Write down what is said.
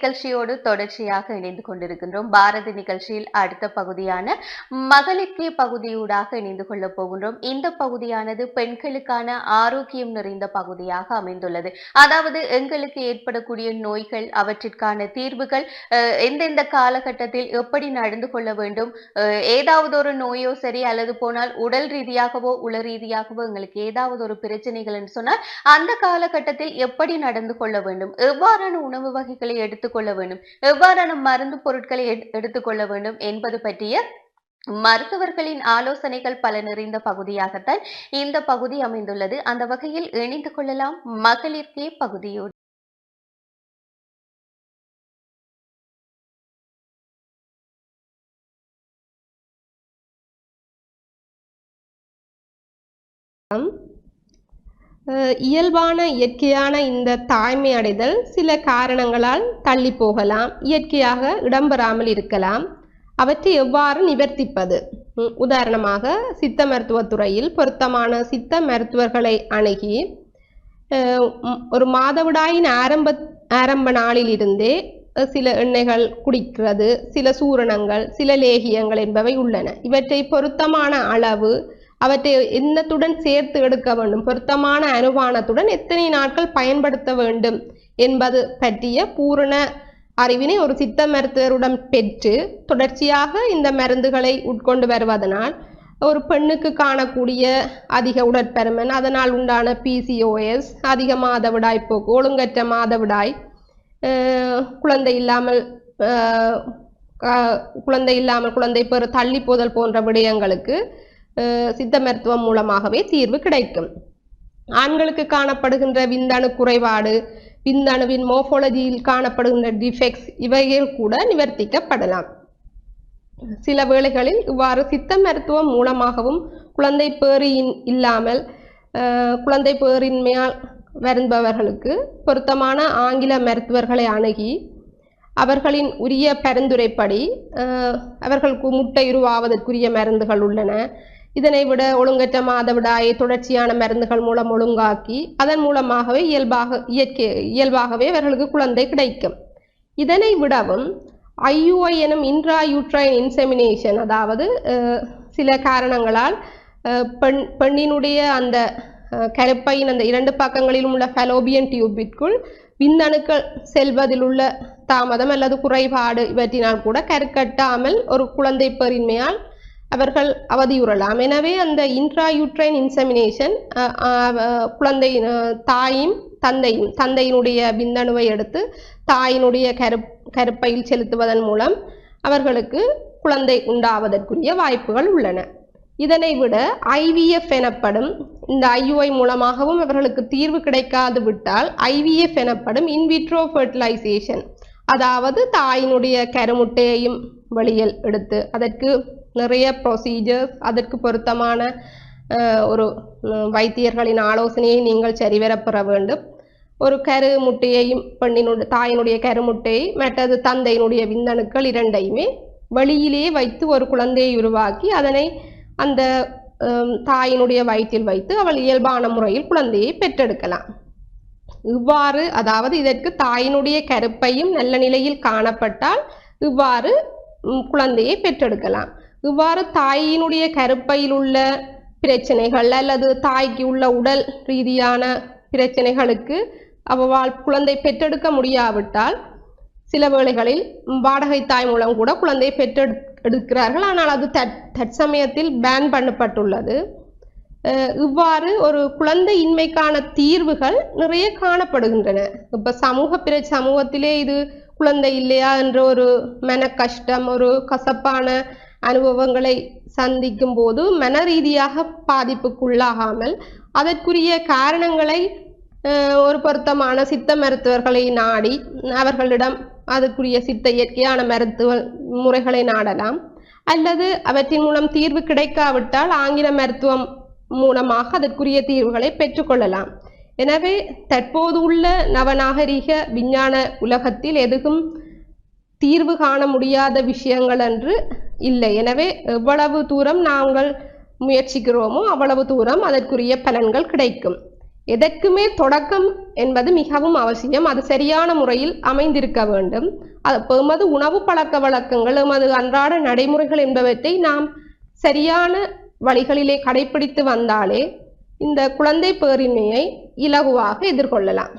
நிகழ்ச்சியோடு தொடர்ச்சியாக இணைந்து கொண்டிருக்கின்றோம். பாரதி நிகழ்ச்சியில் அடுத்த பகுதியான மகளிர்கே பகுதியூடாக இணைந்து கொள்ளப் போகின்றோம். இந்த பகுதியானது பெண்களுக்கான ஆரோக்கியம் நிறைந்த பகுதியாக அமைந்துள்ளது. அதாவது எங்களுக்கு ஏற்படக்கூடிய நோய்கள் அவற்றிற்கான தீர்வுகள் எந்தெந்த காலகட்டத்தில் எப்படி நடந்து கொள்ள வேண்டும் ஏதாவது ஒரு நோயோ சரி அல்லது போனால் உடல் ரீதியாகவோ உள ரீதியாகவோ எங்களுக்கு ஏதாவது ஒரு பிரச்சனைகள் சொன்னால் அந்த காலகட்டத்தில் எப்படி நடந்து கொள்ள வேண்டும் எவ்வாறான உணவு வகைகளை எடுத்து எடுத்துக்கொள்ள வேண்டும். எவ்வாறான மருந்து பொருட்களை எடுத்துக்கொள்ள வேண்டும் என்பது பற்றிய மருத்துவர்களின் ஆலோசனைகள் பல நிறைந்த பகுதியாகத்தான் இந்த பகுதி அமைந்துள்ளது. அந்த வகையில் இணைந்து கொள்ளலாம். மகளிர்கே பகுதியோடு Um... இயல்பான இயற்கையான இந்த தாய்மை அடைதல் சில காரணங்களால் தள்ளி போகலாம் இயற்கையாக இடம்பெறாமல் இருக்கலாம். அவற்றை எவ்வாறு நிவர்த்திப்பது? உதாரணமாக சித்த மருத்துவத் துறையில் பொருத்தமான சித்த மருத்துவர்களை அணுகி ஒரு மாதவிடாயின் ஆரம்ப ஆரம்ப நாளிலிருந்தே சில எண்ணெய்கள் குடிக்கிறது சில சூரணங்கள் சில லேகியங்கள் என்பவை உள்ளன. இவற்றை பொருத்தமான அளவு அவற்றை இன்னத்துடன் சேர்த்து எடுக்க வேண்டும். பொருத்தமான அனுமானத்துடன் எத்தனை நாட்கள் பயன்படுத்த வேண்டும் என்பது பற்றிய பூரண அறிவினை ஒரு சித்த மருத்துவருடன் பெற்று தொடர்ச்சியாக இந்த மருந்துகளை உட்கொண்டு வருவதனால் ஒரு பெண்ணுக்கு காணக்கூடிய அதிக உடற்பருமன் அதனால் உண்டான பிசிஓஎஸ் அதிக மாதவிடாய் போக்கு ஒழுங்கற்ற மாதவிடாய் குழந்தை இல்லாமல் குழந்தை இல்லாமல் குழந்தை பெறு தள்ளி போதல் போன்ற விடயங்களுக்கு சித்த மருத்துவம் மூலமாகவே தீர்வு கிடைக்கும். ஆண்களுக்கு காணப்படுகின்ற விந்தணு குறைபாடு விந்தணுவின் மோஃபாலஜியில் காணப்படுகின்ற டிஃபெக்ட்ஸ் இவைகள் கூட நிவர்த்திக்கப்படலாம். சில வேளைகளில் இவ்வாறு சித்த மருத்துவம் மூலமாகவும் குழந்தை பேறியின் இல்லாமல் குழந்தை பேரின்மையால் வருபவர்களுக்கு பொருத்தமான ஆங்கில மருத்துவர்களை அணுகி அவர்களின் உரிய பரிந்துரைப்படி அவர்களுக்கு முட்டை உருவாவதற்குரிய மருந்துகள் உள்ளன. இதனை விட ஒழுங்கற்ற மாதவிடாயை தொடர்ச்சியான மருந்துகள் மூலம் ஒழுங்காக்கி அதன் மூலமாகவே இயல்பாக இயற்கை இயல்பாகவே அவர்களுக்கு குழந்தை கிடைக்கும். இதனை விடவும் ஐயுஐ எனும் இன்ட்ரா யூட்ரைன் இன்செமினேஷன் அதாவது சில காரணங்களால் பெண் பெண்ணினுடைய அந்த கருப்பையின் அந்த இரண்டு பக்கங்களிலும் உள்ள ஃபெலோபியன் டியூபிற்குள் விந்தணுக்கள் செல்வதில் உள்ள தாமதம் அல்லது குறைபாடு இவற்றினால் கூட கருக்கட்டாமல் ஒரு குழந்தை பெருமையால் அவர்கள் அவதியுறலாம் எனவே அந்த இன்ட்ராயூட்ரைன் இன்செமினேஷன் குழந்தை தாயும் தந்தையும் தந்தையினுடைய விந்தணுவை எடுத்து தாயினுடைய கரு கருப்பையில் செலுத்துவதன் மூலம் அவர்களுக்கு குழந்தை உண்டாவதற்குரிய வாய்ப்புகள் உள்ளன. இதனை விட ஐவிஎஃப் எனப்படும் இந்த ஐயுஐ மூலமாகவும் அவர்களுக்கு தீர்வு கிடைக்காது விட்டால் ஐவிஎஃப் எனப்படும் இன்விட்ரோ ஃபெர்டிலைசேஷன் அதாவது தாயினுடைய கருமுட்டையையும் வெளியில் எடுத்து அதற்கு நிறைய ப்ரொசீஜர்ஸ் அதற்கு பொருத்தமான ஒரு வைத்தியர்களின் ஆலோசனையை நீங்கள் சரிவர பெற வேண்டும். ஒரு கரு முட்டையையும் பெண்ணினுடைய தாயினுடைய கருமுட்டையை மற்றது தந்தையினுடைய விந்தணுக்கள் இரண்டையுமே வெளியிலே வைத்து ஒரு குழந்தையை உருவாக்கி அதனை அந்த தாயினுடைய வயிற்றில் வைத்து அவள் இயல்பான முறையில் குழந்தையை பெற்றெடுக்கலாம். இவ்வாறு அதாவது இதற்கு தாயினுடைய கருப்பையும் நல்ல நிலையில் காணப்பட்டால் இவ்வாறு குழந்தையை பெற்றெடுக்கலாம். இவ்வாறு தாயினுடைய கருப்பையில் உள்ள பிரச்சனைகள் அல்லது தாய்க்கு உள்ள உடல் ரீதியான பிரச்சனைகளுக்கு அவள் குழந்தை பெற்றெடுக்க முடியாவிட்டால் சில வேளைகளில் வாடகை தாய் மூலம் கூட குழந்தையை பெற்றெடு எடுக்கிறார்கள். ஆனால் அது தட் தற்சமயத்தில் பேன் பண்ணப்பட்டுள்ளது. இவ்வாறு ஒரு குழந்தை இன்மைக்கான தீர்வுகள் நிறைய காணப்படுகின்றன. இப்போ சமூக பிற சமூகத்திலே இது குழந்தை இல்லையா என்ற ஒரு மன கஷ்டம் ஒரு கசப்பான அனுபவங்களை சந்திக்கும் போது மன ரீதியாக பாதிப்புக்குள்ளாகாமல் அதற்குரிய காரணங்களை ஒரு பொருத்தமான சித்த மருத்துவர்களை நாடி அவர்களிடம் அதற்குரிய சித்த இயற்கையான மருத்துவ முறைகளை நாடலாம். அல்லது அவற்றின் மூலம் தீர்வு கிடைக்காவிட்டால் ஆங்கில மருத்துவம் மூலமாக அதற்குரிய தீர்வுகளை பெற்றுக்கொள்ளலாம். எனவே தற்போது உள்ள நவநாகரிக விஞ்ஞான உலகத்தில் எதுவும் தீர்வு காண முடியாத விஷயங்கள் என்று இல்லை. எனவே எவ்வளவு தூரம் நாங்கள் முயற்சிக்கிறோமோ அவ்வளவு தூரம் அதற்குரிய பலன்கள் கிடைக்கும். எதற்குமே தொடக்கம் என்பது மிகவும் அவசியம். அது சரியான முறையில் அமைந்திருக்க வேண்டும். அது எமது உணவு பழக்க வழக்கங்கள் எமது அன்றாட நடைமுறைகள் என்பவற்றை நாம் சரியான வழிகளிலே கடைபிடித்து வந்தாலே இந்த குழந்தை பேரின்மையை இலகுவாக எதிர்கொள்ளலாம்.